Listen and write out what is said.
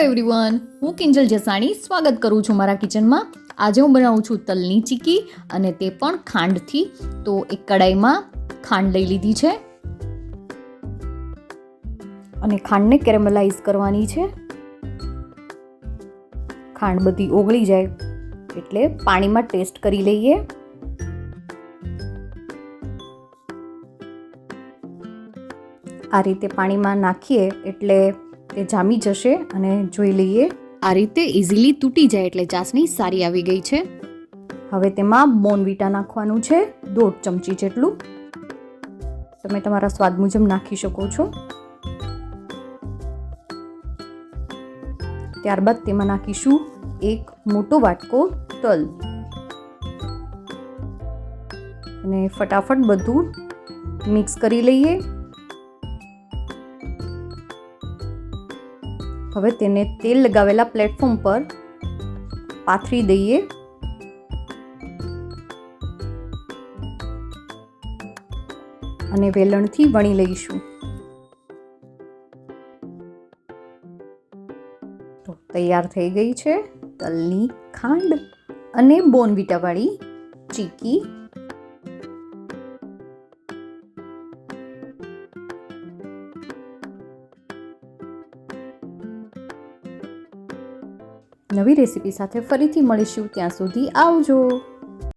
Everyone હું કિંજલ જસાણી સ્વાગત કરું છું મારા કિચનમાં. આજે હું બનાવું છું તલની ચીકી અને તે પણ ખાંડથી. તો એક કડાઈમાં ખાંડ લઈ લીધી છે. અને ખાંડને કેરેમલાઇઝ કરવાની છે. ખાંડ બધી ઓગળી જાય એટલે પાણીમાં ટેસ્ટ કરી લઈએ. આ રીતે પાણીમાં નાખીએ એટલે તે જામી જશે અને જોઈ લઈએ. આ રીતે ઇઝીલી તૂટી જાય એટલે ચાસણી સારી આવી ગઈ છે. હવે તેમાં બોનવીટા નાખવાનું છે દોઢ ચમચી જેટલું. તમે તમારા સ્વાદ મુજબ નાખી શકો છો. ત્યારબાદ તેમાં નાખીશું એક મોટો વાટકો તલ. અને ફટાફટ બધું મિક્સ કરી લઈએ. હવે તેને તેલ લગાવેલા પ્લેટફોર્મ પર પાથરી દઈએ. અને વેલણથી વણી લઈશું. તો તૈયાર થઈ ગઈ છે તલની ખાંડ અને બોનવીટાવાળી ચીકી. નવી રેસીપી સાથે ફરીથી મળીશું ત્યાં સુધી આવજો.